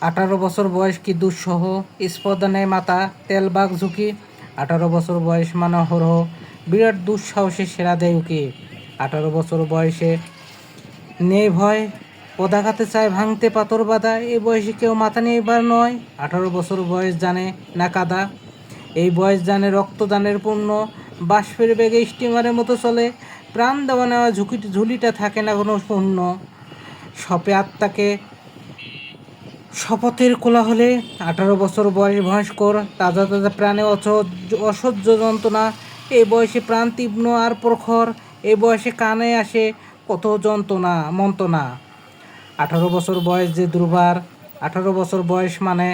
আঠারো বছর বয়স কি দুঃসহ? স্পর্ধা নেয় মাতা তেলবাগ ঝুঁকি। আঠারো বছর বয়স মানে হরহ। বিরাট দুঃসাহসী সেরা দেয় উকি। আঠারো বছর বয়সে নেই ভয়। পদাঘাতে চায় ভাঙতে পাথর বাঁধা। এই বয়সে কেউ মাথা নিয়ে এবার নয়। আঠারো বছর বয়স জানে না কাদা। এই বয়স জানে রক্তদানের পূর্ণ বাষ্পের বেগে স্টিমারের মতো চলে। প্রাণ দেওয়া নেওয়া ঝুঁকি ঝুলিটা থাকে না কোনো পূর্ণ সপে আত্মাকে শপথের কোলাহলে আঠারো বছর বয়স ভয়স্কর তাজা তাজা প্রাণে অসহ্য অসহ্য যন্ত্রণা এই বয়সে প্রাণ তীব্র আর প্রখর এই বয়সে কানে আসে কত যন্ত্রণা, মন্ত্রণা। আঠারো বছর বয়স যে দুর্বার আঠারো বছর বয়স মানে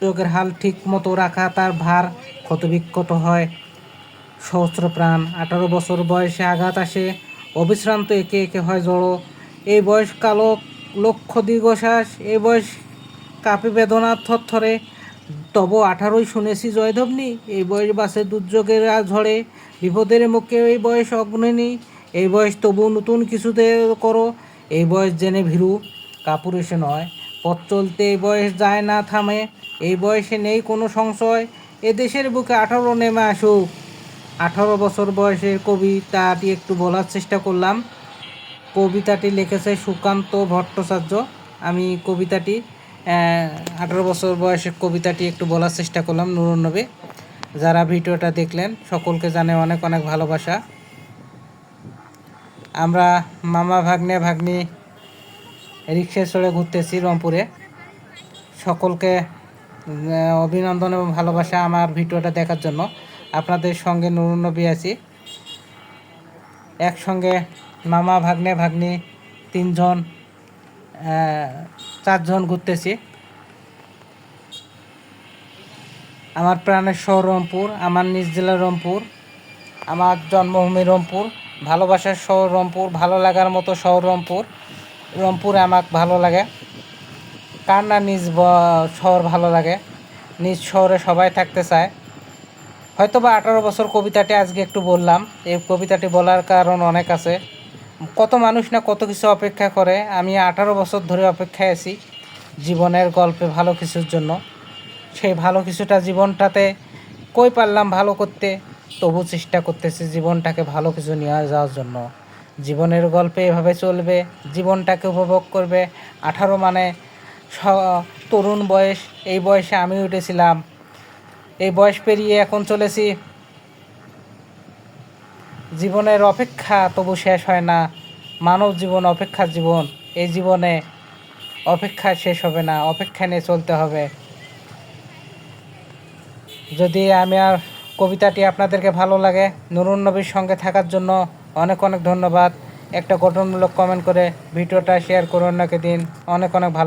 চোখের হাল ঠিক মতো রাখা, তার ভার ক্ষতবিক্ষত হয়। সহস্র প্রাণ, আঠারো বছর বয়সে আঘাত আসে, অবিশ্রান্ত একে একে হয় জড়ো। এই বয়স কালো লক্ষ দীর্ঘশ্বাস এই বয়স কাপে বেদনা থরথরে। তব আঠারোই শুনেছি জয়ধবনি, এই বয়স বাসে দুর্যোগের ঝড়ে, বিপদের মুখে এই বয়স অগ্রণী এই বয়স তবু নতুন কিছুতে করো, এই বয়স জেনে ভীরু কাপুর এসে নয়। পথ চলতে এই বয়স যায় না থামে, এই বয়সে নেই কোনো সংশয়, এ দেশের বুকে আঠারো নেমে আসুক। আঠারো বছর বয়সের কবিতাটি একটু বলার চেষ্টা করলাম। কবিতাটি লিখেছে সুকান্ত ভট্টাচার্য। আমি কবিতাটি আঠারো বছর বয়সের কবিতাটি একটু বলার চেষ্টা করলাম নুরনবী যারা ভিডিওটা দেখলেন, সকলকে জানে অনেক অনেক ভালোবাসা। আমরা মামা ভাগ্নে ভাগ্নি রিক্সায় চড়ে ঘুরতেছি রংপুরে। সকলকে অভিনন্দন এবং ভালোবাসা আমার ভিডিওটা দেখার জন্য। আপনাদের সঙ্গে নুরনবী আছি। একসঙ্গে মামা ভাগ্নে ভাগ্নি তিনজন চারজন ঘুরতেছি। আমার প্রাণের শহর রংপুর, আমার নিজ জেলা রংপুর, আমার জন্মভূমি রংপুর, ভালোবাসার শহর রংপুর, ভালো লাগার মতো শহর রংপুর। রংপুরে আমাকে ভালো লাগে। কার না নিজ শহর ভালো লাগে। নিজ শহরে সবাই থাকতে চায়। হয়তো বা আঠারো বছর কবিতাটি আজকে একটু বললাম। এই কবিতাটি বলার কারণ অনেক আছে। কত মানুষ না কত কিছু অপেক্ষা করে? আমি আঠারো বছর ধরে অপেক্ষায় আছি জীবনের গল্পে ভালো কিছুর জন্য। সেই ভালো কিছুটা জীবনটাতে কই পারলাম ভালো করতে? তবু চেষ্টা করতেছি জীবনটাকে ভালো কিছু নিয়ে যাওয়ার জন্য। জীবনের গল্পে এভাবে চলবে, জীবনটাকে উপভোগ করবে। আঠারো মানে তরুণ বয়স। এই বয়সে আমি উঠেছিলাম। এই বয়স পেরিয়ে এখন চলেছি জীবনের অপেক্ষা তবু শেষ হয় না। মানব জীবন অপেক্ষার জীবন। এই জীবনে অপেক্ষা শেষ হবে না, অপেক্ষা নিয়ে চলতে হবে। যদি আমি আর কবিতাটি আপনাদেরকে ভালো লাগে, নুরুন নবীর সঙ্গে থাকার জন্য অনেক অনেক ধন্যবাদ। একটা গঠনমূলক কমেন্ট করে ভিডিওটা শেয়ার করুন নাকি দিন। অনেক অনেক ভালো